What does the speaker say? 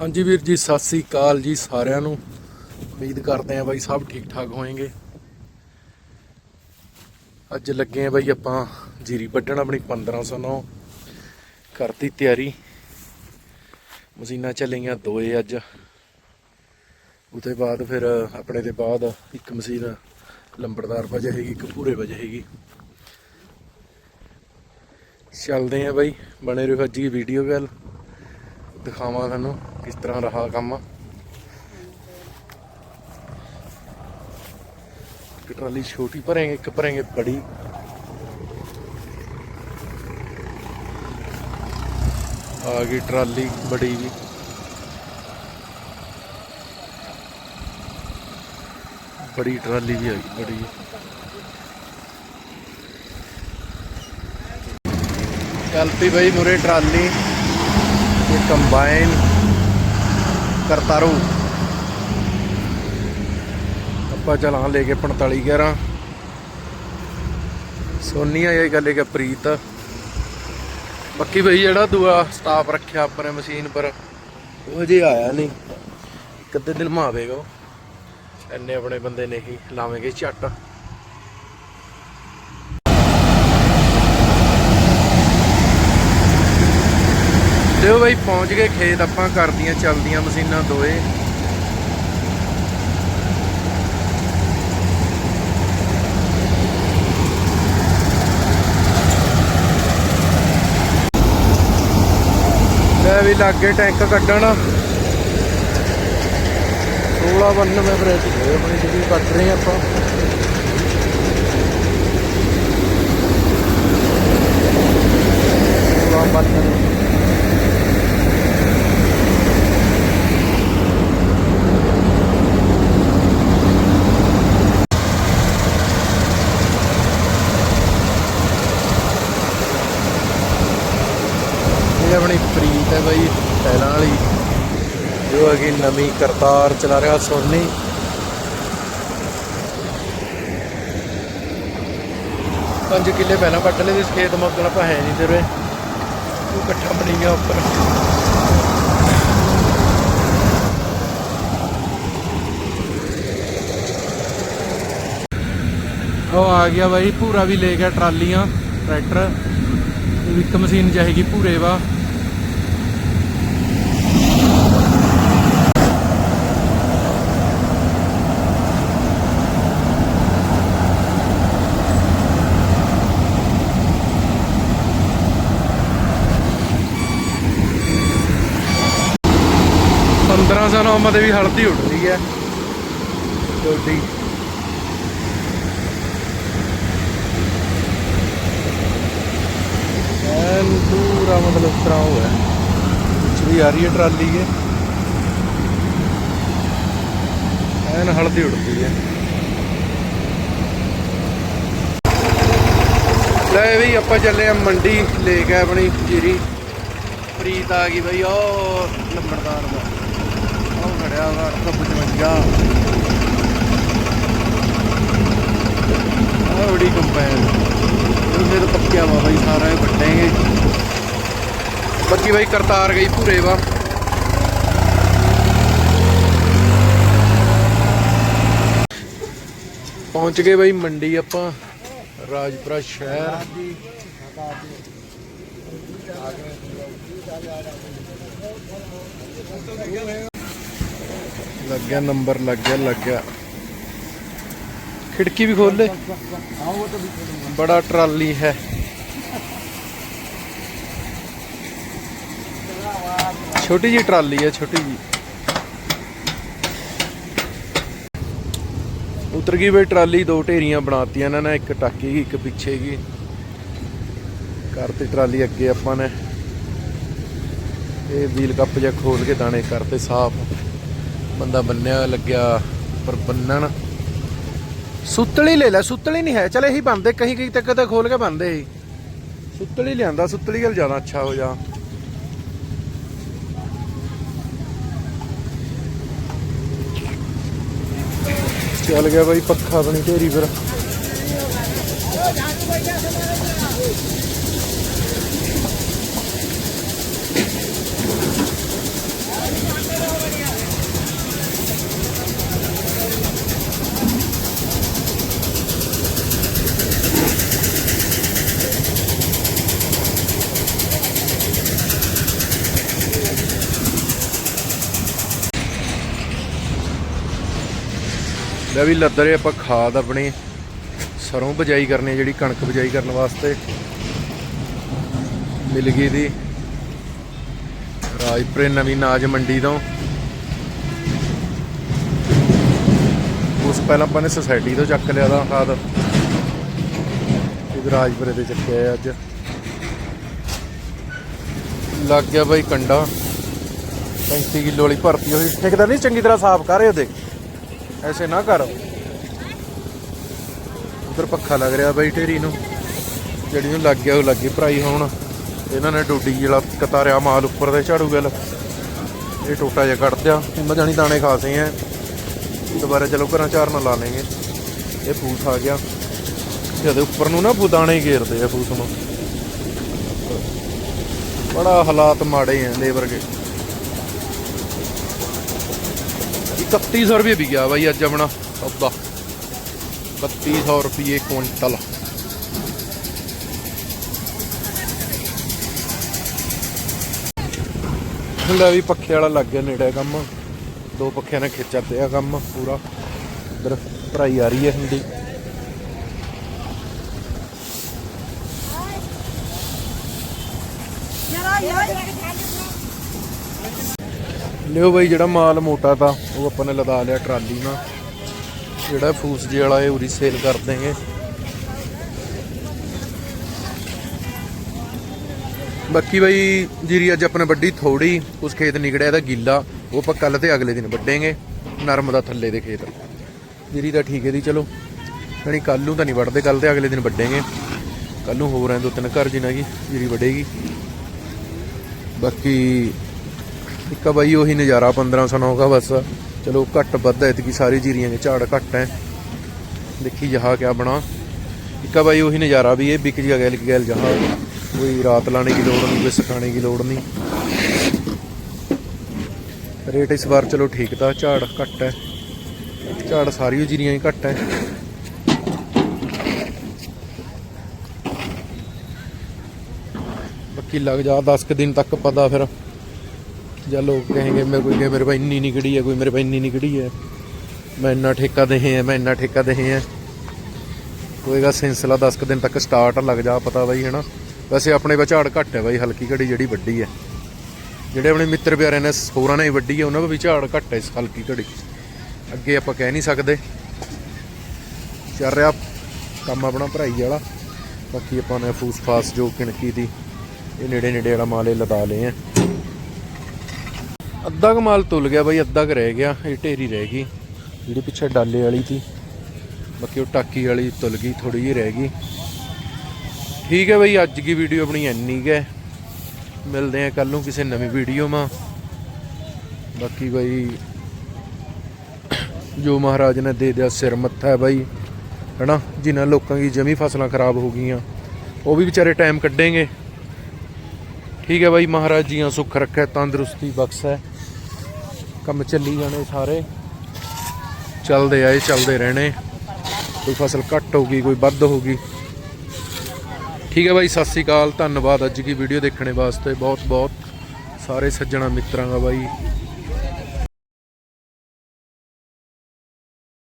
ਹਾਂਜੀ ਵੀਰ ਜੀ, ਸਤਿ ਸ੍ਰੀ ਅਕਾਲ ਜੀ ਸਾਰਿਆਂ ਨੂੰ। ਉਮੀਦ ਕਰਦੇ ਆਂ ਬਾਈ ਸਭ ਠੀਕ ਠਾਕ ਹੋਣਗੇ ਅੱਜ ਲੱਗੇ ਆਂ ਬਾਈ ਆਪਾਂ ਜੀਰੀ ਵੱਢਣ ਆਪਣੀ 1509 ਕਰਤੀ ਤਿਆਰੀ। ਮਸ਼ੀਨਾਂ ਚੱਲੀਆਂ ਦੋਏ ਅੱਜ। ਉਹਦੇ ਬਾਅਦ ਫਿਰ ਆਪਣੇ ਦੇ ਬਾਅਦ ਇੱਕ ਮਸ਼ੀਨ ਲੰਬੜਦਾਰ ਵਜੇ ਹੈਗੀ, ਇੱਕ ਪੂਰੇ ਵਜੇ ਹੈਗੀ। ਚੱਲਦੇ ਆਂ ਬਾਈ, ਬਣੇ ਰਹੋ ਅੱਜ ਦੀ ਵੀਡੀਓ ਗੱਲ ਦਿਖਾਵਾਂ ਤੁਹਾਨੂੰ ਕਿਸ ਤਰ੍ਹਾਂ ਰਹਾ ਕੰਮ। ਇੱਕ ਟਰਾਲੀ ਛੋਟੀ ਭਰਾਂਗੇ, ਇੱਕ ਭਰਾਂਗੇ ਬੜੀ। ਆ ਗਈ ਟਰਾਲੀ ਬੜੀ ਵੀ ਬੜੀ ਟਰਾਲੀ ਵੀ ਆ ਗਈ ਬੜੀ ਚੱਲ ਪਈ ਬਈ ਮੁਰੇ ਟਰਾਲੀ। ਇਹ ਕੰਬਾਈਨ ਕਰਤਾਰੂ। ਆਪਾਂ ਚਲਾਂ ਲੈ ਕੇ 45 11 ਸੋਨੀਆ ਇਹ ਗੱਲ ਹੈ ਪ੍ਰੀਤ। ਬਾਕੀ ਬਈ ਜਿਹੜਾ ਦੂਆ ਸਟਾਫ ਰੱਖਿਆ ਆਪਣੇ ਮਸ਼ੀਨ ਪਰ, ਉਹ ਹਜੇ ਆਇਆ ਨਹੀਂ। ਇੱਕ ਅੱਧੇ ਦਿਨ ਮਾ ਉਹ। ਐਨੇ ਆਪਣੇ ਬੰਦੇ ਨੇ ਹੀ ਲਾਵੇਂਗੇ ਝੱਟ। ਲਿਓ ਬਈ, ਪਹੁੰਚ ਗਏ ਖੇਤ, ਆਪਾਂ ਕਰਦੀਆਂ ਚੱਲਦੀਆਂ ਮਸ਼ੀਨਾਂ ਦੋਏ ਲੈ ਵੀ ਲੱਗੇ ਟੈਂਕ ਕੱਢਣ। 1692 ਬ੍ਰੇਕ ਹੋਏ ਆਪਣੀ ਜਿਹੜੀ ਕੱਢ ਰਹੇ ਆਪਾਂ। ਸੋਲਾਂ ਬਾਨਵੇਂ ਇਹ ਆਪਣੀ ਪ੍ਰੀਤ ਹੈ ਬਾਈ ਟੈਲਾਂ ਵਾਲੀ ਜੋ ਹੈਗੀ ਨਵੀਂ ਕਰਤਾਰ ਚਲਾ ਰਿਹਾ ਸੋਨੀ। ਪੰਜ ਕਿੱਲੇ ਪਹਿਲਾਂ ਵੱਢ ਲਏ ਇਸ ਖੇਤ ਮੱਗਣ ਆਪਾਂ ਹੈ ਨਹੀਂ ਤੇਰੇ ਉਹ ਇਕੱਠਾ ਬਣੀ ਗਿਆ ਉੱਪਰ। ਉਹ ਆ ਗਿਆ ਬਾਈ ਪੂਰਾ ਵੀ ਲੈ ਗਿਆ ਟਰਾਲੀਆਂ, ਟਰੈਕਟਰ। ਇੱਕ ਮਸ਼ੀਨ ਚਾਹੀਦੀ ਪੂਰੇ ਵਾ। ਪੰਦਰਾਂ ਸੌ ਨੌ ਦੇ ਵੀ ਹਲਦੀ ਉੱਡਦੀ ਹੈ। ਡੋਡੀ ਐਨ ਪੂਰਾ ਮਤਲਬ ਇਸ ਤਰ੍ਹਾਂ ਉਹ ਹੈ। ਵਿੱਚ ਵੀ ਆ ਰਹੀ ਹੈ ਟਰਾਲੀ ਹੈ ਐਨ ਹਲਦੀ ਉੜਦੀ ਹੈ। ਲੈ ਵੀ ਆਪਾਂ ਚੱਲੇ ਆ ਮੰਡੀ ਲੈ ਕੇ ਆਪਣੀ ਜੀਰੀ। ਪ੍ਰੀਤ ਆ ਗਈ ਬਈ ਉਹ ਲੰਬੜਦਾਰ ਦਾ। ਉਹ ਖੜਿਆ ਵਾ 855 ਆਹ ਬੜੀ ਕੰਪੈਨ। ਇਹ ਫਿਰ ਪੱਕਿਆ ਵਾ ਬਾਈ, ਸਾਰਾ ਇਹ ਵੱਟੇਗੇ ਬਾਕੀ ਬਾਈ ਕਰਤਾਰ ਗਈ ਭੂਰੇ ਵਾ। ਪਹੁੰਚ ਗਏ ਬਾਈ ਮੰਡੀ ਆਪਾਂ, ਰਾਜਪੁਰਾ ਸ਼ਹਿਰ। ਲੱਗ ਗਿਆ ਨੰਬਰ ਲੱਗ ਗਿਆ ਲੱਗ ਗਿਆ ਖਿੜਕੀ ਵੀ ਖੋਲ ਲੈ। ਬੜਾ ਟਰਾਲੀ ਹੈ। ਛੋਟੀ ਜੀ ਟਰਾਲੀ ਹੈ, ਛੋਟੀ ਜੀ ਉਤਰ ਗਈ ਬਈ ਟਰਾਲੀ, ਦੋ ਢੇਰੀਆਂ ਬਣਾਤੀਆਂ ਇਹਨਾਂ ਨੇ, ਇੱਕ ਟਾਕੀ ਗਈ, ਇੱਕ ਪਿੱਛੇ ਗਈ। ਕਰਤੀ ਟਰਾਲੀ ਅੱਗੇ ਆਪਾਂ ਨੇ। ਇਹ ਵੀਲ ਕੱਪ ਜਿਹਾ ਖੋਲ ਕੇ ਦਾਣੇ ਕਰਤੇ, ਸਾਫ਼। ਬੰਦਾ ਬੰਨਿਆ, ਲੱਗਿਆ ਪਰ ਬੰਨਣ। ਸੁੱਤਲੀ ਲੈ ਲੈ, ਸੁੱਤਲੀ ਨਹੀਂ ਹੈ। ਚਲ ਇਹੀ ਬੰਦੇ ਕਹੀਂ ਕਹੀਂ ਤੱਕ ਤਾਂ ਖੋਲ ਕੇ ਬੰਦੇ ਹੀ। ਸੁੱਤਲੀ ਲਿਆਂਦਾ, ਸੁੱਤਲੀ ਗੱਲ ਜ਼ਿਆਦਾ ਅੱਛਾ ਹੋ ਜਾ। ਚੱਲ ਗਿਆ ਬਾਈ, ਪੱਖਾ ਬਣੀ ਢੇਰੀ ਫਿਰ। ਲੈ ਵੀ ਲੱਦਰੇ ਆਪਾਂ ਖਾਦ ਆਪਣੀ ਸਰੋਂ ਬਜਾਈ ਕਰਨੀ ਜਿਹੜੀ ਕਣਕ ਬਜਾਈ ਕਰਨ ਵਾਸਤੇ। ਮਿਲ ਗਈ ਦੀ। ਰਾਜਪੁਰੇ ਨਵੀਂ ਨਾਜ ਮੰਡੀ ਤੋਂ। ਉਸ ਪਹਿਲਾਂ ਆਪਾਂ ਨੇ ਸੁਸਾਇਟੀ ਤੋਂ ਚੱਕ ਲਿਆ ਦਾ ਖਾਦ। ਇਧਰ ਰਾਜਪੁਰੇ ਦੇ ਚੱਕਿਆ ਅੱਜ। ਲੱਗ ਗਿਆ ਬਾਈ ਕੰਡਾ। 35 ਕਿਲੋ ਵਾਲੀ ਭਰਤੀ ਹੋਈ। ਠੇਕੇਦਾਰ ਨਹੀਂ, ਚੰਗੀ ਤਰ੍ਹਾਂ ਸਾਫ਼ ਕਰ ਰਹੇ ਉਹਦੇ ਐਸੇ ਨਾ ਕਰ। ਉਧਰ ਪੱਖਾ ਲੱਗ ਰਿਹਾ ਬਾਈ ਢੇਰੀ ਨੂੰ। ਜਿਹੜੀ ਨੂੰ ਲੱਗ ਗਿਆ ਉਹ ਲੱਗੀ ਭਰਾਈ ਹੁਣ। ਇਹਨਾਂ ਨੇ ਡੋਡੀ ਜਿਹੜਾ ਕਤਾਰਿਆ ਮਾਲ ਉੱਪਰ ਦੇ ਝਾੜੂ ਗੱਲ ਇਹ ਟੋਟਾ ਜਿਹਾ ਕੱਢ ਦਿਆ। ਹੁਣ ਜਾਣੀ ਦਾਣੇ ਖਾਸੇ ਐ। ਦੁਬਾਰਾ ਚਲੋ ਘਰਾਂ ਚਾਰ ਨਾ ਲਾ ਲੈਂਗੇ। ਇਹ ਫੂਸ ਆ ਗਿਆ। ਜਿਹਦੇ ਉੱਪਰ ਨੂੰ ਨਾ ਫੂਦਾਣੇ ਘੇਰਦੇ ਆ ਫੂਸ ਨੂੰ। ਬੜਾ ਹਾਲਾਤ ਮਾੜੇ ਆ ਲੇਬਰ ਕੇ 3100 ਰੁਪਏ ਵੀ ਗਿਆ ਬਾਈ ਅੱਜ ਆਪਣਾ ਸੌਦਾ। 3100 ਰੁਪਏ ਕੁਇੰਟਲ। ਲੈ ਵੀ ਪੱਖੇ ਵਾਲਾ ਲੱਗ ਗਿਆ ਨੇੜੇ ਕੰਮ। ਦੋ ਪੱਖਿਆਂ ਨੇ ਖਿੱਚਿਆ ਪਿਆ ਕੰਮ ਪੂਰਾ। ਇਧਰ ਭਰਾਈ ਆ ਰਹੀ ਹੈ ਹਿੰਦੀ। ਲਿਓ ਬਾਈ ਜਿਹੜਾ ਮਾਲ ਮੋਟਾ ਤਾਂ, ਉਹ ਆਪਾਂ ਨੇ ਲਦਾ ਲਿਆ ਟਰਾਲੀ ਨਾਲ। ਜਿਹੜਾ ਫੂਸ ਜੇ ਵਾਲਾ ਇਹ ਉਰੀ ਸੇਲ ਕਰ ਦੇਂਗੇ ਬਾਕੀ ਬਾਈ ਜੀਰੀ ਅੱਜ ਆਪਣੇ ਵੱਡੀ ਥੋੜੀ, ਉਸ ਖੇਤ ਨਿਕੜਿਆ ਇਹਦਾ ਗਿੱਲਾ, ਉਹ ਆਪਾਂ ਕੱਲ ਤੇ ਅਗਲੇ ਦਿਨ ਵੱਡੇਂਗੇ ਨਰਮ ਦਾ ਥੱਲੇ ਦੇ ਖੇਤ। ਜੀਰੀ ਤਾਂ ਠੀਕ ਹੈ ਦੀ ਚਲੋ। ਯਾਨੀ ਕੱਲ ਨੂੰ ਤਾਂ ਨਹੀਂ ਵੱਢਦੇ ਕੱਲ ਤੇ ਅਗਲੇ ਦਿਨ ਵੱਡੇਗੇ ਕੱਲ ਨੂੰ ਹੋਰ ਐ ਦੋ ਤਿੰਨ ਘਰ ਜਿਨ੍ਹਾਂ ਕੀ ਜੀਰੀ ਵੱਡੇਗੀ ਬਾਕੀ ਇੱਕ ਬਾਈ, ਉਹੀ ਨਜ਼ਾਰਾ 1509 ਦਾ ਬਸ। ਚਲੋ, ਘੱਟ ਵੱਧ ਹੈ ਇਤਕੀ ਸਾਰੀ ਜੀਰੀਆਂ ਦੇ ਝਾੜ ਘੱਟ ਹੈ ਦੇਖੀ ਜਹਾ ਕਿਆ ਬਣਾ। ਇੱਕ ਬਾਈ, ਉਹੀ ਨਜ਼ਾਰਾ ਵੀ ਇਹ, ਵਿਕ ਜਿਆ ਗੈਲ ਗੈਲ ਜਹਾ ਕੋਈ ਰਾਤ ਲਾਣੇ ਦੀ ਲੋੜ ਨਹੀਂ, ਕੋਈ ਸਕਾਣੇ ਦੀ ਲੋੜ ਨਹੀਂ। ਰੇਟ ਇਸ ਵਾਰ ਚਲੋ ਠੀਕ ਤਾਂ, ਝਾੜ ਘੱਟ ਹੈ ਝਾੜ ਸਾਰੀ ਜੀਰੀਆਂ ਹੀ ਘੱਟ ਹੈ ਬਾਕੀ ਲੱਗ ਜਾ 10 ਕੁ ਦਿਨ ਤੱਕ ਪਤਾ ਫਿਰ। ਜਾਂ ਲੋਕ ਕਹਿੰਗੇ ਮੇਰੇ ਕੋਈ ਕਹੇ, ਮੇਰੇ ਪਾ ਇੰਨੀ ਨਿਕੜੀ ਹੈ, ਕੋਈ ਮੇਰੇ ਪਾ ਇੰਨੀ ਨਿਕੜੀ ਹੈ। ਮੈਂ ਇੰਨਾ ਠੇਕਾ ਦੇਹੇ ਹੈ ਮੈਂ ਇੰਨਾ ਠੇਕਾ ਦੇਹੇ ਹੈ ਹੋਏਗਾ ਸਿਲਸਿਲਾ 10 ਦਿਨ ਤੱਕ ਸਟਾਰਟ ਲੱਗ ਜਾ, ਪਤਾ ਬਾਈ, ਹੈਨਾ। ਵੈਸੇ ਆਪਣੇ ਵਿਚਾੜ ਘੱਟ ਹੈ ਬਾਈ, ਹਲਕੀ ਘੜੀ ਜਿਹੜੀ ਵੱਡੀ ਹੈ। ਜਿਹੜੇ ਆਪਣੇ ਮਿੱਤਰ ਪਿਆਰੇ ਨੇ ਹੋਰਾਂ ਨੇ ਵੱਡੀ ਹੈ, ਉਹਨਾਂ ਦਾ ਝਾੜ ਘੱਟ ਹੈ ਇਸ ਹਲਕੀ ਘੜੀ। ਅੱਗੇ ਆਪਾਂ ਕਹਿ ਨਹੀਂ ਸਕਦੇ। ਚੱਲ ਰਿਹਾ ਕੰਮ ਆਪਣਾ ਭਰਾਈ ਵਾਲਾ। ਬਾਕੀ ਆਪਾਂ ਨੇ ਫੂਸ ਫਾਸ ਜੋ ਕਿਣਕੀ ਦੀ, ਇਹ ਨੇੜੇ ਨੇੜੇ ਵਾਲਾ ਮਾਲੇ ਲਦਾ ਲਏ ਆ। ਅੱਧਾ ਕੁ ਮਾਲ ਤੁਲ ਗਿਆ ਬਾਈ, ਅੱਧਾ ਕੁ ਰਹਿ ਗਿਆ, ਇਹ ਢੇਰੀ ਰਹਿ ਗਈ। ਜਿਹੜੀ ਪਿੱਛੇ ਡਾਲੇ ਵਾਲੀ ਸੀ, ਬਾਕੀ ਉਹ ਟਾਕੀ ਵਾਲੀ ਤੁਲ ਗਈ ਥੋੜੀ ਜਿਹੀ ਰਹਿ ਗਈ। ਠੀਕ ਹੈ ਬਾਈ, ਅੱਜ ਦੀ ਵੀਡੀਓ ਆਪਣੀ ਇੰਨੀ ਕੁ ਹੈ। ਮਿਲਦੇ ਆ ਕੱਲ ਨੂੰ ਕਿਸੇ ਨਵੀਂ ਵੀਡੀਓ ਮਾ ਬਾਕੀ ਬਾਈ, ਜੋ ਮਹਾਰਾਜ ਨੇ ਦੇ ਦਿਆ ਸਿਰ ਮੱਥਾ ਹੈ ਬਾਈ, ਹਨਾ? ਜਿਨ੍ਹਾਂ ਲੋਕਾਂ ਦੀ ਜਮੀ ਫਸਲਾਂ ਖਰਾਬ ਹੋ ਗਈਆਂ, ਉਹ ਵੀ ਵਿਚਾਰੇ ਟਾਈਮ ਕੱਢेंगे ਠੀਕ ਹੈ ਬਾਈ, ਮਹਾਰਾਜ ਜੀਆਂ ਸੁੱਖ ਰੱਖੇ, ਤੰਦਰੁਸਤੀ ਬਖਸ਼ੇ। ਕੰਮ ਚੱਲੀ ਜਾਣੇ ਸਾਰੇ। ਚੱਲਦੇ ਆਏ, ਚੱਲਦੇ ਰਹਿਣੇ। ਕੋਈ ਫਸਲ ਘੱਟ ਹੋਗੀ ਕੋਈ ਵੱਧ ਹੋਗੀ ਠੀਕ ਹੈ ਬਾਈ, ਸਤਿ ਸ੍ਰੀ ਅਕਾਲ। ਧੰਨਵਾਦ ਅੱਜ ਦੀ ਵੀਡੀਓ ਦੇਖਣੇ ਵਾਸਤੇ। ਬਹੁਤ ਬਹੁਤ ਸਾਰੇ ਸੱਜਣਾ ਮਿੱਤਰਾਂ ਦਾ ਬਾਈ।